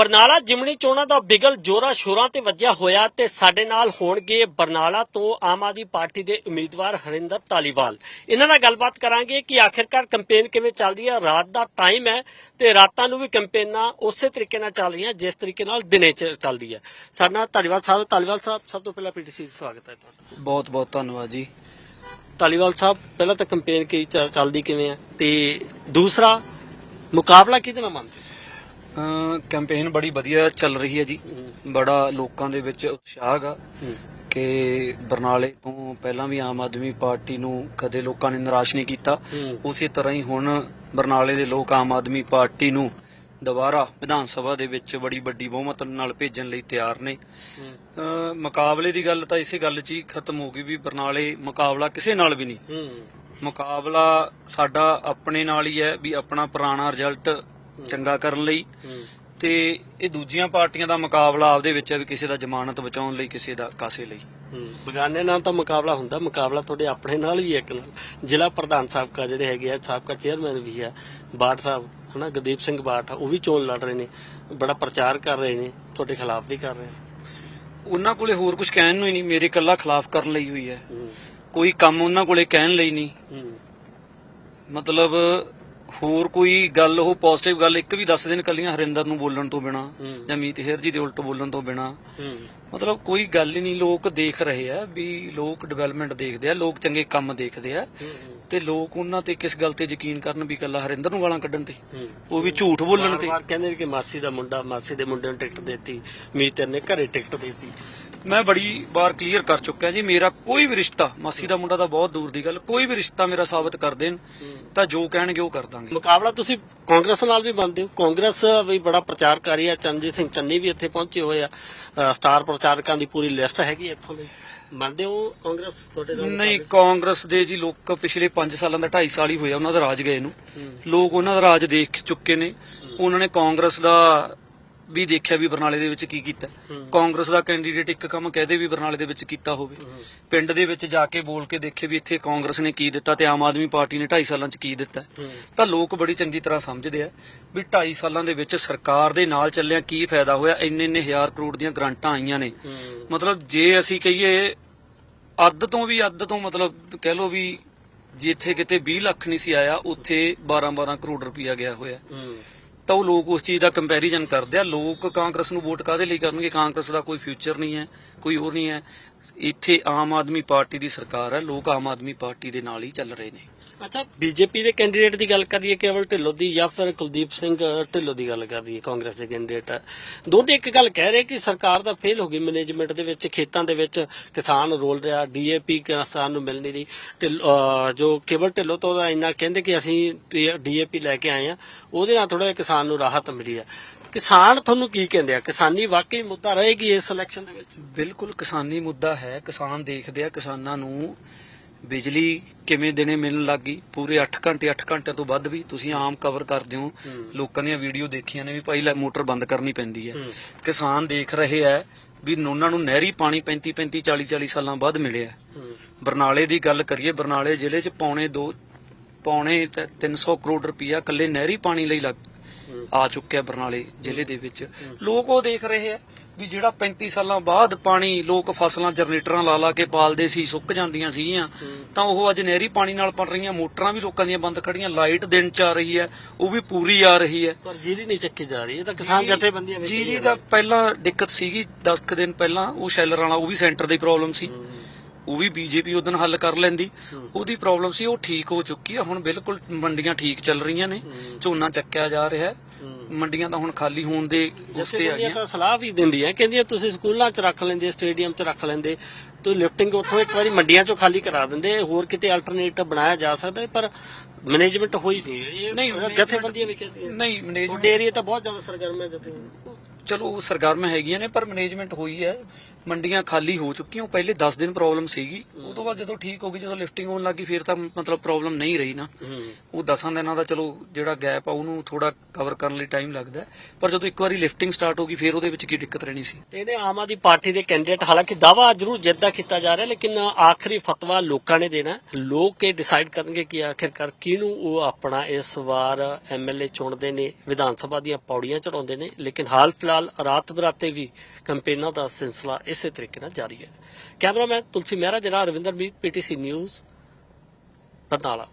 ਬਰਨਾਲਾ ਜਿਮਣੀ ਚੋਣਾਂ ਦਾ ਬਿਗਲ ਜੋਰਾ ਸ਼ੋਰਾਂ ਤੇ ਵੱਜਿਆ ਹੋਇਆ ਤੇ ਸਾਡੇ ਨਾਲ ਹੋਣਗੇ ਬਰਨਾਲਾ ਤੋਂ ਆਮ ਆਦਮੀ ਪਾਰਟੀ ਦੇ ਉਮੀਦਵਾਰ ਹਰਿੰਦਰ ਤਾਲੀਵਾਲ ਇਹਨਾਂ ਨਾਲ ਗੱਲਬਾਤ ਕਰਾਂਗੇ ਕਿ ਆਖਿਰਕਾਰ ਕੈਂਪੇਨ ਕਿਵੇਂ ਚੱਲ ਰਹੀ ਹੈ। ਰਾਤ ਦਾ ਟਾਈਮ ਹੈ ਤੇ ਰਾਤਾਂ ਨੂੰ ਵੀ ਕੈਂਪੇਨਾਂ ਉਸੇ ਤਰੀਕੇ ਨਾਲ ਚੱਲ ਰਹੀਆਂ ਜਿਸ ਤਰੀਕੇ ਨਾਲ ਦਿਨੇ ਚ ਚੱਲਦੀ ਹੈ। ਸਾਡੇ ਨਾਲ ਧਾਲੀਵਾਲ ਸਾਹਿਬ ਧਾਲੀਵਾਲ ਸਾਹਿਬ ਸਭ ਤੋਂ ਪਹਿਲਾਂ ਪੀਟੀਸੀ ਦਾ ਸਵਾਗਤ ਹੈ ਤੁਹਾਡਾ। ਬਹੁਤ ਬਹੁਤ ਧੰਨਵਾਦ ਜੀ। ਧਾਲੀਵਾਲ ਸਾਹਿਬ ਪਹਿਲਾਂ ਤਾਂ ਕੈਂਪੇਨ ਕੀ ਚੱਲ- ਚੱਲਦੀ ਕਿਵੇਂ ਹੈ? ਤੇ ਦੂਸਰਾ ਮੁਕਾਬਲਾ ਕਿਹਦੇ ਨਾਲ ਮੰਨਦੇ ਕੈਂਪੇਨ ਬੜੀ ਵਧੀਆ ਚੱਲ ਰਹੀ ਹੈ ਜੀ। ਬੜਾ ਲੋਕਾਂ ਦੇ ਵਿੱਚ ਉਤਸ਼ਾਹ ਗਾ ਕਿ ਬਰਨਾਲੇ ਤੋਂ ਪਹਿਲਾਂ ਵੀ ਆਮ ਆਦਮੀ ਪਾਰਟੀ ਨੂੰ ਕਦੇ ਲੋਕਾਂ ਨੇ ਨਿਰਾਸ਼ ਨਹੀਂ ਕੀਤਾ। ਉਸੇ ਤਰ੍ਹਾਂ ਹੀ ਹੁਣ ਬਰਨਾਲੇ ਦੇ ਲੋਕ ਆਮ ਆਦਮੀ ਪਾਰਟੀ ਨੂੰ ਦੁਬਾਰਾ ਵਿਧਾਨ ਸਭਾ ਦੇ ਵਿੱਚ ਬੜੀ ਵੱਡੀ ਬਹੁਮਤ ਨਾਲ ਭੇਜਣ ਲਈ ਤਿਆਰ ਨੇ। ਮੁਕਾਬਲੇ ਦੀ ਗੱਲ ਤਾਂ ਇਸੇ ਗੱਲ 'ਚ ਹੀ ਖਤਮ ਹੋ ਗਈ ਵੀ ਬਰਨਾਲੇ ਮੁਕਾਬਲਾ ਕਿਸੇ ਨਾਲ ਵੀ ਨਹੀਂ। ਮੁਕਾਬਲਾ ਸਾਡਾ ਆਪਣੇ ਨਾਲ ਹੀ ਹੈ ਵੀ ਆਪਣਾ ਪੁਰਾਣਾ ਰਿਜ਼ਲਟ ਚੰਗਾ ਕਰਨ ਲਈ। ਤੇ ਇਹ ਦੂਜੀਆਂ ਪਾਰਟੀਆਂ ਦਾ ਮੁਕਾਬਲਾ ਆਪਦੇ ਵਿੱਚ ਹੈ ਵੀ ਕਿਸੇ ਦਾ ਜ਼ਮਾਨਤ ਬਚਾਉਣ ਲਈ ਕਿਸੇ ਦਾ ਕਾਸੇ ਲਈ। ਬਗਾਨੇ ਨਾਲ ਤਾਂ ਮੁਕਾਬਲਾ ਹੁੰਦਾ ਮੁਕਾਬਲਾ ਤੁਹਾਡੇ ਆਪਣੇ ਨਾਲ ਵੀ ਇੱਕ ਨਾਲ। ਜ਼ਿਲ੍ਹਾ ਪ੍ਰਧਾਨ ਸਾਬਕਾ ਜਿਹੜੇ ਹੈਗੇ ਆ ਸਾਬਕਾ ਚੇਅਰਮੈਨ ਵੀ ਆ ਬਾਠ ਸਾਹਿਬ ਹਨਾ ਗੁਰਦੀਪ ਸਿੰਘ ਬਾਠ ਉਹ ਵੀ ਚੋਣ ਲੜ ਰਹੇ ਨੇ ਬੜਾ ਪ੍ਰਚਾਰ ਕਰ ਰਹੇ ਨੇ ਤੁਹਾਡੇ ਖਿਲਾਫ ਵੀ ਕਰ ਰਹੇ ਨੇ। ਉਹਨਾਂ ਕੋਲੇ ਹੋਰ ਕੁਝ ਕਹਿਣ ਨੂੰ ਹੀ ਨਹੀਂ ਮੇਰੇ ਕੱਲਾ ਖਿਲਾਫ ਕਰਨ ਲਈ ਹੋਈ ਹੈ। ਕੋਈ ਕੰਮ ਉਹਨਾਂ ਕੋਲੇ ਕਹਿਣ ਲਈ ਨਹੀਂ। ਮਤਲਬ ਹੋਰ ਕੋਈ ਗੱਲ ਉਹ ਪੋਜ਼ਿਟਿਵ ਗੱਲ ਇੱਕ ਵੀ ਦੱਸ ਦੇਣ ਕੱਲੀਆਂ ਹਰਿੰਦਰ ਨੂੰ ਬੋਲਣ ਤੋਂ ਬਿਨਾ ਹੂੰ। ਜਾਂ ਮੀਤ ਹੇਰ ਜੀ ਦੇ ਉਲਟ ਬੋਲਣ ਤੋਂ ਬਿਨਾ। ਹੂੰ। ਮਤਲਬ ਕੋਈ ਗੱਲ ਹੀ ਨਹੀਂ ਲੋਕ ਦੇਖ ਰਹੇ ਆ ਵੀ ਲੋਕ ਡਿਵੈਲਪਮੈਂਟ ਦੇਖਦੇ ਆ ਲੋਕ ਚੰਗੇ ਕੰਮ ਦੇਖਦੇ ਆ। ਤੇ ਲੋਕ ਉਹਨਾਂ ਤੇ ਕਿਸ ਗੱਲ ਤੇ ਯਕੀਨ ਕਰਨ ਵੀ ਕੱਲਾ ਹਰਿੰਦਰ ਨੂੰ ਗਾਲਾਂ ਕੱਢਣ ਤੇ? ਉਹ ਵੀ ਝੂਠ ਬੋਲਣ ਤੇ। ਵਾਰ ਕਹਿੰਦੇ ਕਿ ਮਾਸੀ ਦਾ ਮੁੰਡਾ ਮਾਸੀ ਦੇ ਮੁੰਡੇ ਨੂੰ ਟਿਕਟ ਦੇਤੀ ਮੀਤਰ ਨੇ ਘਰੇ ਟਿਕਟ ਦੇਤੀ। ਮੈਂ ਬੜੀ ਵਾਰ ਕਲੀਅਰ ਕਰ ਚੁੱਕਿਆ ਜੀ ਮੇਰਾ ਕੋਈ ਵੀ ਰਿਸ਼ਤਾ ਮਾਸੀ ਦਾ ਮੁੰਡਾ ਤਾਂ ਬਹੁਤ ਦੂਰ ਦੀ ਗੱਲ ਕੋਈ ਵੀ ਰਿਸ਼ਤਾ ਮੇਰਾ ਸਾਬਤ ਕਰ ਦੇਣ ਤਾਂ ਜੋ ਕਹਿਣਗੇ ਉਹ ਕਰ ਦਾਂਗੇ। ਮੁਕਾਬਲਾ ਤੁਸੀਂ ਕਾਂਗਰਸ ਨਾਲ ਵੀ ਮੰਨਦੇ ਹੋ। ਕਾਂਗਰਸ ਵੀ ਬੜਾ ਪ੍ਰਚਾਰ ਕਰ ਰਹੀ ਹੈ ਚਰਨਜੀਤ ਸਿੰਘ ਚੰਨੀ ਵੀ ਇੱਥੇ ਪਹੁੰਚੇ ਹੋਏ ਆ। ਸਟਾਰ ਪ੍ਰਚਾਰਕਾਂ ਦੀ ਪੂਰੀ ਲਿਸਟ ਹੈਗੀ ਇੱਥੋਂ ਦੀ। ਮੰਨਦੇ ਹੋ ਕਾਂਗਰਸ ਤੁਹਾਡੇ ਨਾਲ? ਨਹੀਂ ਕਾਂਗਰਸ ਦੇ ਜੀ ਲੋਕ ਪਿਛਲੇ 5 ਸਾਲਾਂ ਦਾ 2.5 ਸਾਲ ਹੀ ਹੋਇਆ ਉਹਨਾਂ ਦਾ ਰਾਜ ਗਏ ਨੂੰ। ਲੋਕ ਉਹਨਾਂ ਦਾ ਰਾਜ ਦੇਖ ਚੁੱਕੇ ਨੇ। ਉਹਨਾਂ ਨੇ ਕਾਂਗਰਸ ਦਾ ਵੀ ਦੇਖਿਆ ਵੀ ਬਰਨਾਲੇ ਦੇ ਵਿੱਚ ਕੀ ਕੀਤਾ। ਕਾਂਗਰਸ ਦਾ ਕੈਂਡੀਡੇਟ ਇੱਕ ਕੰਮ ਕਹਦੇ ਵੀ ਬਰਨਾਲੇ ਦੇ ਵਿੱਚ ਕੀਤਾ ਹੋਵੇ। ਪਿੰਡ ਦੇ ਵਿੱਚ ਜਾ ਕੇ ਬੋਲ ਕੇ ਦੇਖੇ ਵੀ ਇੱਥੇ ਕਾਂਗਰਸ ਨੇ ਕੀ ਦਿੱਤਾ ਤੇ ਆਮ ਆਦਮੀ ਪਾਰਟੀ ਨੇ 2.5 ਸਾਲਾਂ 'ਚ ਕੀ ਦਿੱਤਾ। ਤਾਂ ਲੋਕ ਬੜੀ ਚੰਗੀ ਤਰ੍ਹਾਂ ਸਮਝਦੇ ਆ ਵੀ 2.5 ਸਾਲਾਂ ਦੇ ਵਿੱਚ ਸਰਕਾਰ ਦੇ ਨਾਲ ਚੱਲਿਆ ਕੀ ਫਾਇਦਾ ਹੋਇਆ? ਇੰਨੇ ਇੰਨੇ ਹਜ਼ਾਰ ਕਰੋੜ ਦੀਆਂ ਗ੍ਰਾਂਟਾਂ ਆਈਆਂ ਨੇ। ਮਤਲਬ ਜੇ ਅਸੀਂ ਕਹੀਏ ਅੱਧ ਤੋਂ ਵੀ ਅੱਧ ਤੋਂ ਮਤਲਬ ਕਹਿ ਲੋ ਵੀ ਜਿੱਥੇ ਕਿਤੇ 20 ਲੱਖ ਨਹੀਂ ਸੀ ਆਇਆ, ਉੱਥੇ 12-12 ਕਰੋੜ ਰੁਪਇਆ ਗਿਆ ਹੋਇਆ। ਤਾਂ ਉਹ ਲੋਕ ਉਸ ਚੀਜ਼ ਦਾ ਕੰਪੈਰੀਜ਼ਨ ਕਰਦੇ ਆ। ਲੋਕ ਕਾਂਗਰਸ ਨੂੰ ਵੋਟ ਕਾਦੇ ਲਈ ਕਰਨਗੇ? ਕਾਂਗਰਸ ਦਾ ਕੋਈ ਫਿਊਚਰ ਨਹੀਂ ਹੈ, ਕੋਈ ਹੋਰ ਨਹੀਂ ਹੈ। ਇੱਥੇ ਆਮ ਆਦਮੀ ਪਾਰਟੀ ਦੀ ਸਰਕਾਰ ਹੈ। ਲੋਕ ਆਮ ਆਦਮੀ ਪਾਰਟੀ ਦੇ ਨਾਲ ਹੀ ਚੱਲ ਰਹੇ ਨੇ। ਅੱਛਾ। ਬੀਜੇਪੀ ਦੇ ਕੈਂਡੀਡੇਟ ਦੀ ਗੱਲ ਕਰੀਏ ਕੇਵਲ ਢਿੱਲੋਂ ਦੀ ਜਾਂ ਫਿਰ ਕੁਲਦੀਪ ਸਿੰਘ ਢਿੱਲੋਂ ਦੀ ਗੱਲ ਕਰ ਰਹੀ ਕਾਂਗਰਸ ਦੇ ਕੈਂਡੀਡੇਟ। ਦੋਨੇ ਇੱਕ ਗੱਲ ਕਹਿ ਰਹੇ ਕਿ ਸਰਕਾਰ ਦਾ ਫੇਲ ਹੋ ਗਈ ਮੈਨੇਜਮੈਂਟ ਦੇ ਵਿੱਚ ਖੇਤਾਂ ਦੇ ਵਿੱਚ। ਕਿਸਾਨ ਰੋਲ ਰਿਹਾ ਡੀਏਪੀ ਕਿਸਾਨ ਨੂੰ ਮਿਲ ਨਹੀਂ ਰਹੀ। ਜੋ ਕੇਵਲ ਢਿੱਲੋਂ ਤੋਂ ਇੰਨਾ ਕਹਿੰਦੇ ਕਿ ਅਸੀਂ ਡੀਏਪੀ ਲੈ ਕੇ ਆਏ ਆ ਉਹਦੇ ਨਾਲ ਥੋੜਾ ਕਿਸਾਨ ਨੂੰ ਰਾਹਤ ਮਿਲੀ ਆ। ਕਿਸਾਨ ਤੁਹਾਨੂੰ ਕੀ ਕਹਿੰਦੇ ਆ? ਕਿਸਾਨੀ ਵਾਕਈ ਮੁੱਦਾ ਰਹੇਗੀ ਇਸ ਇਲੈਕਸ਼ਨ ਦੇ ਵਿੱਚ? ਬਿਲਕੁਲ ਕਿਸਾਨੀ ਮੁੱਦਾ ਹੈ। ਕਿਸਾਨ ਦੇਖਦੇ ਆ ਕਿਸਾਨਾਂ ਨੂੰ ਬਿਜਲੀ ਕਿਵੇਂ ਦਿਨੇ ਮਿਲਣ ਲੱਗੀ ਪੂਰੇ 8 ਘੰਟੇ 8 ਘੰਟੇ ਤੋਂ ਵੱਧ ਵੀ ਤੁਸੀਂ ਆਮ ਕਵਰ ਕਰਦੇ ਹੋ। ਲੋਕਾਂ ਦੀਆਂ ਵੀਡੀਓ ਦੇਖੀਆਂ ਨੇ ਵੀ ਭਾਈ ਲੈ ਮੋਟਰ ਬੰਦ ਕਰਨੀ ਪੈਂਦੀ ਹੈ। ਕਿਸਾਨ ਦੇਖ ਰਹੇ ਆ ਵੀ ਉਹਨਾਂ ਨੂੰ ਨਹਿਰੀ ਪਾਣੀ 35 35 40 40 ਸਾਲਾਂ ਬਾਅਦ ਮਿਲਿਆ। ਬਰਨਾਲੇ ਦੀ ਗੱਲ ਕਰੀਏ ਬਰਨਾਲੇ ਜ਼ਿਲ੍ਹੇ 'ਚ ਪੌਣੇ 2 ਪੌਣੇ ਤ- 300 ਕਰੋੜ ਰੁਪਈਆ ਕੱਲੇ ਨਹਿਰੀ ਪਾਣੀ ਲਈ ਲੱਗ ਆ ਚੁੱਕਿਆ ਬਰਨਾਲੇ ਜ਼ਿਲ੍ਹੇ ਦੇ ਵਿੱਚ। ਲੋਕ ਉਹ ਦੇਖ ਰਹੇ ਆ ਵੀ ਜਿਹੜਾ 35 ਸਾਲਾਂ ਬਾਅਦ ਪਾਣੀ ਲੋਕ ਫਸਲਾਂ ਜਨਰੇਟਰਾਂ ਲਾ ਲਾ ਕੇ ਪਾਲਦੇ ਸੀ ਸੁੱਕ ਜਾਂਦੀਆਂ ਸੀਗੀਆਂ ਤਾਂ ਉਹ ਅੱਜ ਨਹਿਰੀ ਪਾਣੀ ਨਾਲ ਪੜ ਰਹੀਆਂ ਮੋਟਰਾਂ ਵੀ ਲੋਕਾਂ ਦੀਆਂ ਬੰਦ ਖੜੀਆਂ ਲਾਈਟ ਦਿਨ ਚ ਆ ਰਹੀ ਹੈ ਉਹ ਵੀ ਪੂਰੀ ਆ ਰਹੀ ਹੈ। ਪਰ ਜੀਰੀ ਨਹੀਂ ਚੱਕੀ ਜਾ ਰਹੀ ਇਹ ਤਾਂ ਕਿਸਾਨ ਜਥੇਬੰਦੀਆਂ ਵਿੱਚ ਜੀਰੀ ਦਾ ਪਹਿਲਾਂ ਦਿੱਕਤ ਸੀਗੀ 10 ਕੁ ਦਿਨ ਪਹਿਲਾਂ ਉਹ ਸ਼ੈਲਰ ਵਾਲਾ ਉਹ ਵੀ ਸੈਂਟਰ ਦੀ ਪ੍ਰੋਬਲਮ ਸੀ। ਉਹ ਵੀ ਬੀਜੇਪੀ ਉਦੋਂ ਹੱਲ ਕਰ ਲੈਂਦੀ। ਉਹਦੀ ਪ੍ਰੋਬਲਮ ਸੀ ਉਹ ਠੀਕ ਹੋ ਚੁੱਕੀ ਹੈ ਹੁਣ ਬਿਲਕੁਲ ਮੰਡੀਆਂ ਠੀਕ ਚੱਲ ਰਹੀਆਂ ਨੇ ਝੋਨਾ ਚੱਕਿਆ ਜਾ ਰਿਹਾ ਮੰਡੀਆਂ ਤਾਂ ਹੁਣ ਖਾਲੀ ਹੋਣ ਦੇ ਉਸ ਤੇ ਆ ਗਈਆਂ ਤਾਂ ਸਲਾਹ ਵੀ ਦਿੰਦੀਆਂ ਕਹਿੰਦੀਆਂ ਤੁਸੀਂ ਸਕੂਲਾਂ 'ਚ ਰੱਖ ਲੈਂਦੇ ਸਟੇਡੀਅਮ 'ਚ ਰੱਖ ਲੈਂਦੇ ਤੇ ਲਿਫਟਿੰਗ ਉੱਥੋਂ ਇੱਕ ਵਾਰੀ ਮੰਡੀਆਂ 'ਚੋਂ ਖਾਲੀ ਕਰਾ ਦਿੰਦੇ ਹੋਰ ਕਿਤੇ ਅਲਟਰਨੇਟਿਵ ਬਣਾਇਆ ਜਾ ਸਕਦਾ ਹੈ, ਪਰ ਮੈਨੇਜਮੈਂਟ ਹੋਈ ਨਹੀਂ ਨਹੀਂ, ਜਥੇਬੰਦੀਆਂ ਵੀ ਕਹਿੰਦੀਆਂ ਨਹੀਂ ਮੈਨੇਜਮੈਂਟ ਏਰੀਆ ਤਾਂ ਬਹੁਤ ਜ਼ਿਆਦਾ ਸਰਗਰਮ ਹੈ ਜਥੇ ਚਲੋ ਉਹ ਸਰਗਰਮ ਹੈਗੀਆਂ ਨੇ ਪਰ ਮੈਨੇਜਮੈਂਟ ਹੋਈ ਹੈ। ਮੰਡੀਆਂ ਖਾਲੀ ਹੋ ਚੁੱਕੀਆਂ ਉਹ ਪਹਿਲੇ 10 ਦਿਨ ਪ੍ਰੋਬਲਮ ਸੀਗੀ। ਉਹ ਤੋਂ ਬਾਅਦ ਜਦੋਂ ਠੀਕ ਹੋ ਗਈ ਜਦੋਂ ਲਿਫਟਿੰਗ ਹੋਣ ਲੱਗੀ ਫਿਰ ਤਾਂ ਮਤਲਬ ਪ੍ਰੋਬਲਮ ਨਹੀਂ ਰਹੀ ਨਾ। ਉਹ 10 ਦਿਨਾਂ ਦਾ ਚਲੋ ਜਿਹੜਾ ਗੈਪ ਆ ਉਹਨੂੰ ਥੋੜਾ ਕਵਰ ਕਰਨ ਲਈ ਟਾਈਮ ਲੱਗਦਾ। ਪਰ ਜਦੋਂ ਇੱਕ ਵਾਰੀ ਲਿਫਟਿੰਗ ਸਟਾਰਟ ਹੋ ਗਈ ਫਿਰ ਉਹਦੇ ਵਿੱਚ ਕੀ ਦਿੱਕਤ ਰਹਿਣੀ ਸੀ। ਇਹਨੇ ਆਮ ਆਦਮੀ ਪਾਰਟੀ ਦੇ ਕੈਂਡੀਡੇਟ ਹਾਲਾਂਕਿ ਦਾਵਾ ਜ਼ਰੂਰ ਜਿੱਦਾਂ ਕੀਤਾ ਜਾ ਰਿਹਾ ਲੇਕਿਨ ਆਖਰੀ ਫਤਵਾ ਲੋਕਾਂ ਨੇ ਦੇਣਾ। ਲੋਕ ਇਹ ਡਿਸਾਈਡ ਕਰਨਗੇ ਕਿ ਆਖਿਰਕਾਰ ਕਿਹਨੂੰ ਉਹ ਆਪਣਾ ਇਸ ਵਾਰ ਐਮਐਲਏ ਚੁਣਦੇ ਨੇ ਵਿਧਾਨ ਸਭਾ ਦੀਆਂ ਪੌੜੀਆਂ ਚੜਾਉਂਦੇ ਨੇ। ਲੇਕਿਨ ਹਾਲ ਫਿਲਹਾਲ ਰਾਤ ਬਰਾਤੇ ਵੀ ਕੈਂਪੇਨਾਂ ਦਾ ਸਿਲਸਿਲਾ ਇਸੇ ਤਰੀਕੇ ਨਾਲ ਜਾਰੀ ਹੈ। ਕੈਮਰਾਮੈਨ ਤੁਲਸੀ ਮਹਿਰਾ ਦੇ ਨਾਲ ਰਵਿੰਦਰ ਮੀਤ, ਪੀਟੀਸੀ ਨਿਊਜ਼, ਬਰਨਾਲਾ।